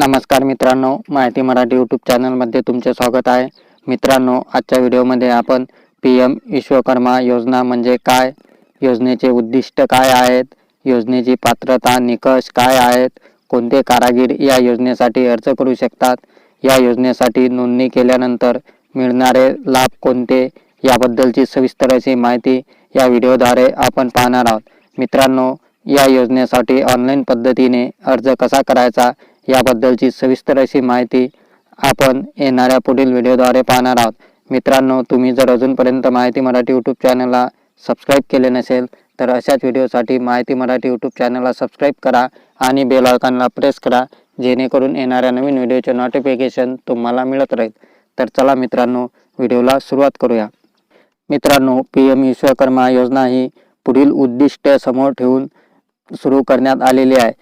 नमस्कार मित्रांनो माहिती मराठी यूट्यूब चॅनलमध्ये तुमचे स्वागत आहे. मित्रांनो आजच्या व्हिडिओमध्ये आपण पी एम विश्वकर्मा योजना म्हणजे काय योजनेचे उद्दिष्ट काय आहेत योजनेची पात्रता निकष काय आहेत कोणते कारागीर या योजनेसाठी अर्ज करू शकतात या योजनेसाठी नोंदणी केल्यानंतर मिळणारे लाभ कोणते याबद्दलची सविस्तर अशी माहिती या व्हिडिओद्वारे आपण पाहणार आहोत. मित्रांनो या योजनेसाठी ऑनलाईन पद्धतीने अर्ज कसा करायचा याबद्दलची सविस्तर अशी माहिती आपण येणाऱ्या पुढील व्हिडिओद्वारे पाहणार आहोत. मित्रांनो तुम्ही जर अजूनपर्यंत माहिती मराठी यूट्यूब चॅनलला सबस्क्राईब केले नसेल तर अशाच व्हिडिओसाठी माहिती मराठी यूट्यूब चॅनलला सबस्क्राईब करा आणि बेल आयकॉनला प्रेस करा जेणेकरून येणाऱ्या नवीन व्हिडिओचे नोटिफिकेशन तुम्हाला मिळत राहील. तर चला मित्रांनो व्हिडिओला सुरुवात करूया. मित्रांनो पी एम विश्वकर्मा योजना ही पुढील उद्दिष्ट समोर ठेवून सुरू करण्यात आलेली आहे.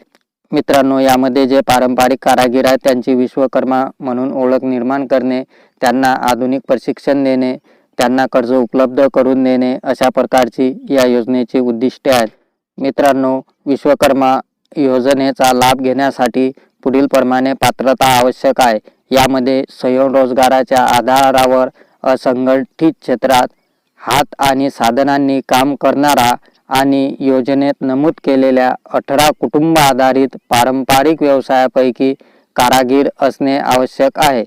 मित्रांनो यामध्ये जे पारंपरिक कारागीर आहेत त्यांची विश्वकर्मा म्हणून ओळख निर्माण करणे त्यांना आधुनिक प्रशिक्षण देणे त्यांना कर्ज उपलब्ध करून देणे अशा प्रकारची या योजनेची उद्दिष्टे आहेत. मित्रांनो विश्वकर्मा योजनेचा लाभ घेण्यासाठी पुढील प्रमाणे पात्रता आवश्यक आहे. यामध्ये स्वयंरोजगाराच्या आधारावर असंघटित क्षेत्रात हात आणि साधनांनी काम करणारा आणि योजनेत नमूद केलेल्या अठरा कुटुंब आधारित पारंपरिक व्यवसायापैकी कारागीर असणे आवश्यक आहे.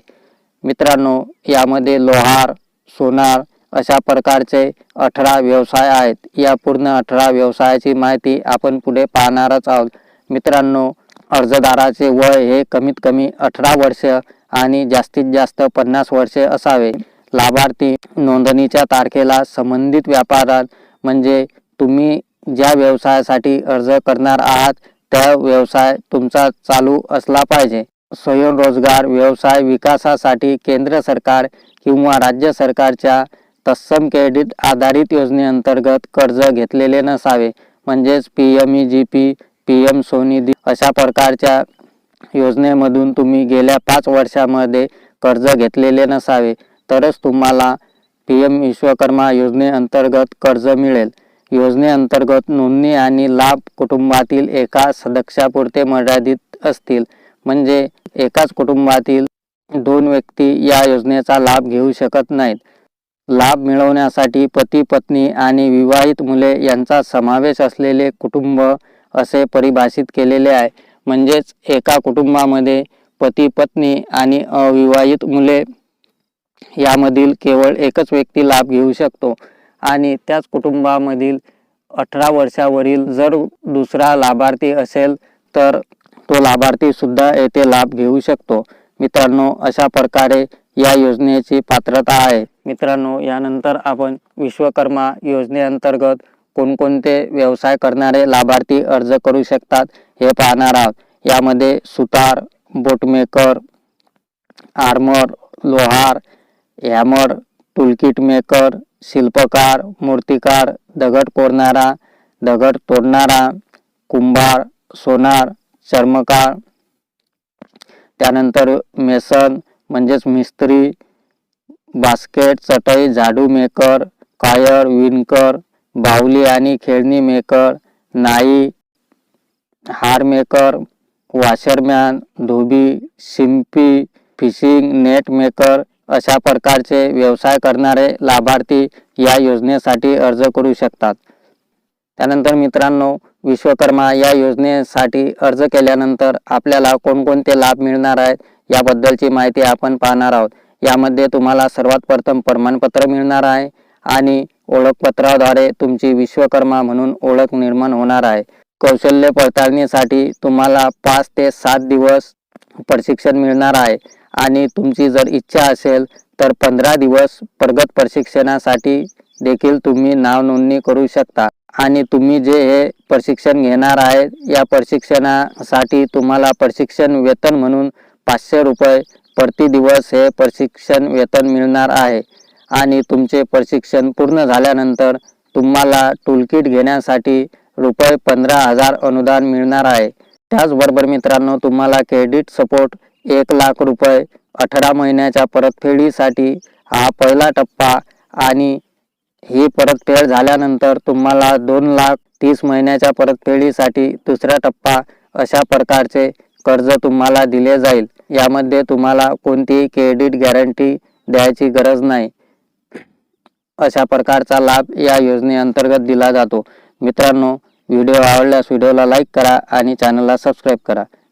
मित्रांनो यामध्ये लोहार सोनार अशा प्रकारचे अठरा व्यवसाय आहेत. या पूर्ण अठरा व्यवसायाची माहिती आपण पुढे पाहणारच आहोत. मित्रांनो अर्जदाराचे वय हे कमीत कमी अठरा वर्ष आणि जास्तीत जास्त पन्नास वर्षे असावे. लाभार्थी नोंदणीच्या तारखेला संबंधित व्यापारात म्हणजे तुम्ही ज्या व्यवसायासाठी अर्ज करणार आहात त्या व्यवसाय तुमचा चालू असला पाहिजे. स्वयंरोजगार व्यवसाय विकासासाठी केंद्र सरकार किंवा राज्य सरकारच्या तत्सम क्रेडिट आधारित योजनेअंतर्गत कर्ज घेतलेले नसावे. म्हणजेच P M E G P P M Svanidhi अशा प्रकारच्या योजनेमधून तुम्ही गेल्या पाच वर्षामध्ये कर्ज घेतलेले नसावे. तरच तुम्हाला पी एम विश्वकर्मा योजनेअंतर्गत कर्ज मिळेल. योजनेअंतर्गत नोंदणी आणि लाभ कुटुंबातील एका सदस्यापुरते मर्यादित असतील. म्हणजे एकाच कुटुंबातील दोन व्यक्ती या योजनेचा लाभ घेऊ शकत नाहीत. लाभ मिळवण्यासाठी पती पत्नी आणि विवाहित मुले यांचा समावेश असलेले कुटुंब असे परिभाषित केलेले आहे. म्हणजेच एका कुटुंबामध्ये पती पत्नी आणि अविवाहित मुले यामधील केवळ एकच व्यक्ती लाभ घेऊ शकतो. आणि त्याच कुटुंबामधील अठरा वर्षावरील जर दुसरा लाभार्थी असेल तर तो लाभार्थी सुद्धा येथे लाभ घेऊ शकतो. मित्रांनो अशा प्रकारे या योजनेची पात्रता आहे. मित्रांनो यानंतर आपण विश्वकर्मा योजनेअंतर्गत कोणकोणते व्यवसाय करणारे लाभार्थी अर्ज करू शकतात हे पाहणार आहोत. यामध्ये सुतार बोटमेकर आर्मर लोहार हॅमर टूलकिट मेकर शिल्पकार मूर्तिकार दगड कोरणारा दगड तोडणारा कुंभार सोनार चर्मकार त्यानंतर मेसन म्हणजेच मिस्त्री बास्केट चटई झाडू मेकर कायर विणकर बाहुली आणि खेळणी मेकर नाई हार मेकर वॉशरमॅन धोबी शिंपी फिशिंग नेट मेकर अशा प्रकारचे व्यवसाय करणारे लाभार्थी या योजनेसाठी अर्ज करू शकतात. त्यानंतर मित्रांनो विश्वकर्मा या योजनेसाठी अर्ज केल्यानंतर आपल्याला कोणकोणते लाभ मिळणार आहेत याबद्दलची माहिती आपण पाहणार आहोत. यामध्ये तुम्हाला सर्वात प्रथम प्रमाणपत्र मिळणार आहे आणि ओळखपत्राद्वारे तुमची विश्वकर्मा म्हणून ओळख निर्माण होणार आहे. कौशल्य पडताळणीसाठी तुम्हाला पाच ते सात दिवस प्रशिक्षण मिळणार आहे. आणि तुमची जर इच्छा असेल तर पंधरा दिवस प्रगत प्रशिक्षणासाठी देखील तुम्ही नाव नोंदणी करू शकता. आणि तुम्ही जे हे प्रशिक्षण घेणार आहे या प्रशिक्षणासाठी तुम्हाला प्रशिक्षण वेतन म्हणून पाचशे रुपये प्रति दिवस हे प्रशिक्षण वेतन मिळणार आहे. आणि तुमचे प्रशिक्षण पूर्ण झाल्यानंतर तुम्हाला टूलकिट घेण्यासाठी रुपये पंधरा हजार अनुदान मिळणार आहे. त्याचबरोबर मित्रांनो तुम्हाला क्रेडिट सपोर्ट एक लाख रुपये. अठरा महिन्याच्या परतफेडीसाठी हा पहिला टप्पा आणि ही परतफेड झाल्यानंतर तुम्हाला दोन लाख तीस महिन्याच्या परतफेडीसाठी दुसरा टप्पा अशा प्रकारचे कर्ज तुम्हाला दिले जाईल. यामध्ये तुम्हाला कोणतीही क्रेडिट गॅरंटी द्यायची गरज नाही. अशा प्रकारचा लाभ या योजनेअंतर्गत दिला जातो. मित्रांनो व्हिडिओ आवडल्यास व्हिडिओला लाईक करा आणि चॅनलला सबस्क्राईब करा.